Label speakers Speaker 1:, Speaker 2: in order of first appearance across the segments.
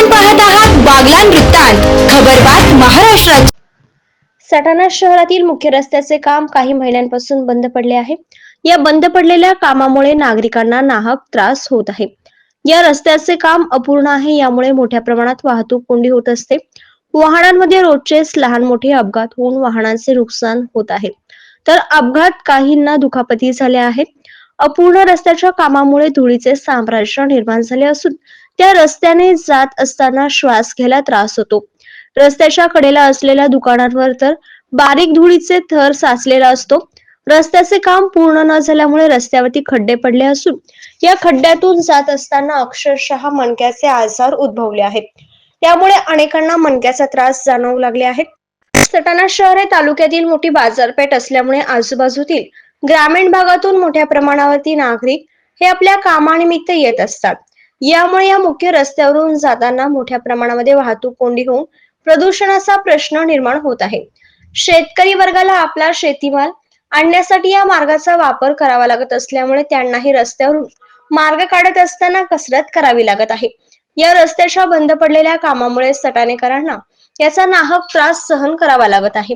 Speaker 1: आपण पाहत आहात बागलान वृत्तांत. खबरबात महाराष्ट्राची
Speaker 2: सटाणा शहरातील मुख्य रस्त्याचे काम काही महिन्यांपासून बंद पडले आहे. या बंद पडलेल्या कामामुळे नागरिकांना नाहक त्रास होत आहे. या रस्त्याचे काम अपूर्ण आहे यामुळे मोठ्या प्रमाणात वाहतूक कोंडी होत असते. वाहनांमध्ये रोजचेच लहान मोठे अपघात होऊन वाहनांचे नुकसान होत आहे. तर अपघात काहींना दुखापती झाल्या आहेत. अपूर्ण रस्त्याच्या कामामुळे धुळीचे साम्राज्य निर्माण झाले असून त्या रस्त्याने जात असताना श्वास घ्यायला त्रास होतो. रस्त्याच्या कडेला असलेल्या दुकानांवर तर बारीक धुळीचे थर साचलेला असतो. रस्त्याचे काम पूर्ण न झाल्यामुळे रस्त्यावरती खड्डे पडले असून या खड्ड्यातून जात असताना अक्षरशः मणक्याचे आजार उद्भवले आहेत. त्यामुळे अनेकांना मणक्याचा त्रास जाणवू लागले आहेत. सटाणा शहर हे तालुक्यातील मोठी बाजारपेठ असल्यामुळे आजूबाजूतील ग्रामीण भागातून मोठ्या प्रमाणावरती नागरिक हे आपल्या कामानिमित्त येत असतात. यामुळे या मुख्य रस्त्यावरून जाताना मोठ्या प्रमाणामध्ये वाहतूक कोंडी होऊन प्रदूषणाचा प्रश्न निर्माण होत आहे. शेतकरी वर्गाला आपला शेतीमाल आणण्यासाठी या मार्गाचा वापर करावा लागत असल्यामुळे त्यांनाही रस्त्यावरून मार्ग काढत असताना कसरत करावी लागत आहे. या रस्त्याच्या बंद पडलेल्या कामामुळे सटाणेकरांना याचा नाहक त्रास सहन करावा लागत आहे.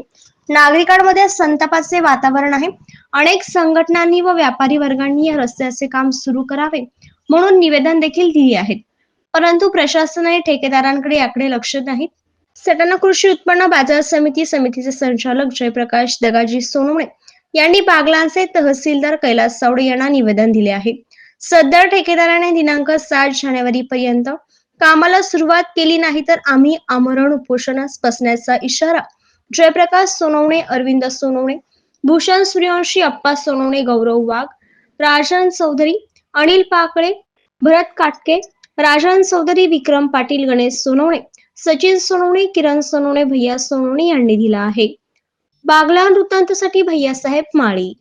Speaker 2: नागरिकांमध्ये संतापाचे वातावरण आहे. अनेक संघटनांनी व व्यापारी वर्गांनी या रस्त्याचे काम सुरू करावे. म्हणून निवेदन देखील दिली आहेत. परंतु प्रशासनाने ठेकेदारांकडे याकडे लक्ष नाही. सटाणा कृषी उत्पन्न बाजार समिती समितीचे संचालक जयप्रकाश दगाजी सोनवणे यांनी बागलांचे तहसीलदार कैलास सावडे यांना निवेदन दिले आहे. सदर ठेकेदाराने दिनांक सात जानेवारी पर्यंत कामाला सुरुवात केली नाही तर आम्ही आमरण उपोषणास बसण्याचा इशारा जयप्रकाश सोनवणे अरविंद सोनवणे भूषण सूर्यवंशी अप्पा सोनवणे गौरव वाघ राजन चौधरी अनिल पाकळे भरत काटके राजन चौधरी विक्रम पाटील गणेश सोनवणे सचिन सोनवणे किरण सोनवणे भैया सोनवणे यांनी दिला आहे. बागला वृत्तांतसाठी भैयासाहेब माळी.